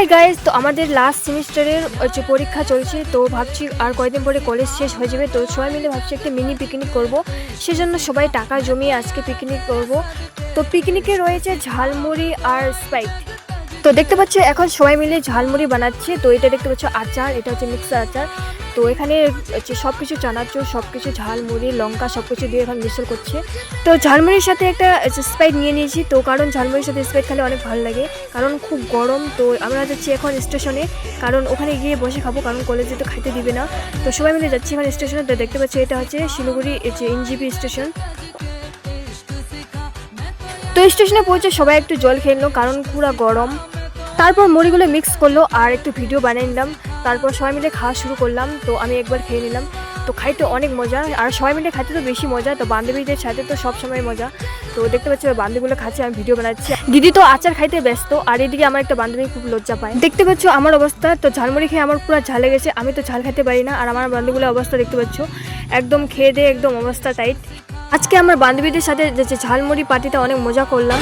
Hi guys তো আমাদের last সেমিস্টারের হচ্ছে পরীক্ষা চলছে, তো ভাবছি আর কয়েকদিন পরে কলেজ শেষ হয়ে যাবে, তো সবাই মিলে ভাবছি একটা মিনি পিকনিক করব। সেজন্য সবাই টাকা জমিয়ে আজকে পিকনিক করব। তো পিকনিকে রয়েছে ঝালমুড়ি আর স্প্রাইট তো দেখতে পাচ্ছ, এখন সবাই মিলে ঝালমুড়ি বানাচ্ছে। তো এটা দেখতে পাচ্ছ, আচার, এটা হচ্ছে মিক্সার আচার। তো এখানে হচ্ছে সব কিছু চানাচুর সব কিছু ঝালমুড়ি, লঙ্কা সব কিছু দিয়ে এখন মিশ্র করছে। তো ঝালমুড়ির সাথে একটা স্প্রাইট নিয়ে নিয়েছি। তো কারণ ঝালমুড়ির সাথে স্প্রাইট খেলে অনেক ভালো লাগে। কারণ খুব গরম, তো আমরা যাচ্ছি এখন স্টেশনে। কারণ ওখানে গিয়ে বসে খাব, কারণ কলেজে তো খাইতে দিবে না। তো সবাই মিলে যাচ্ছি এখন স্টেশনে। তো দেখতে পাচ্ছি, এটা হচ্ছে শিলিগুড়ি যে এনজিপি স্টেশন। তো স্টেশনে পৌঁছে সবাই একটু জল খেয়ে নিলো, কারণ পুরো গরম। তারপর মুড়িগুলো মিক্স করল আর একটু ভিডিও বানিয়ে নিলাম। তারপর সবাই মিলে খাওয়া শুরু করলাম, তো আমি একবার খেয়ে নিলাম। তো খাইতে অনেক মজা, আর সবাই মিলে খাইতে তো বেশি মজা, তো বান্ধবীদের সাথে তো সব সময় মজা। তো দেখতে পাচ্ছি, বান্ধবীগুলো খাচ্ছে, আমি ভিডিও বানাচ্ছি। দিদি তো আচার খাইতে ব্যস্ত, আর এদিকে আমার একটা বান্ধবী খুব লজ্জা পায়। দেখতে পাচ্ছ আমার অবস্থা, তো ঝালমুড়ি খেয়ে আমার পুরো ঝাল লেগেছে আমি তো ঝাল খেতে পারি না, আর আমার বান্ধবীগুলোর অবস্থা দেখতে পাচ্ছ। একদম খেয়ে দিয়ে একদম অবস্থা টাইট আজকে আমার বান্ধবীদের সাথে যে ঝালমুড়ি পার্টিতে অনেক মজা করলাম।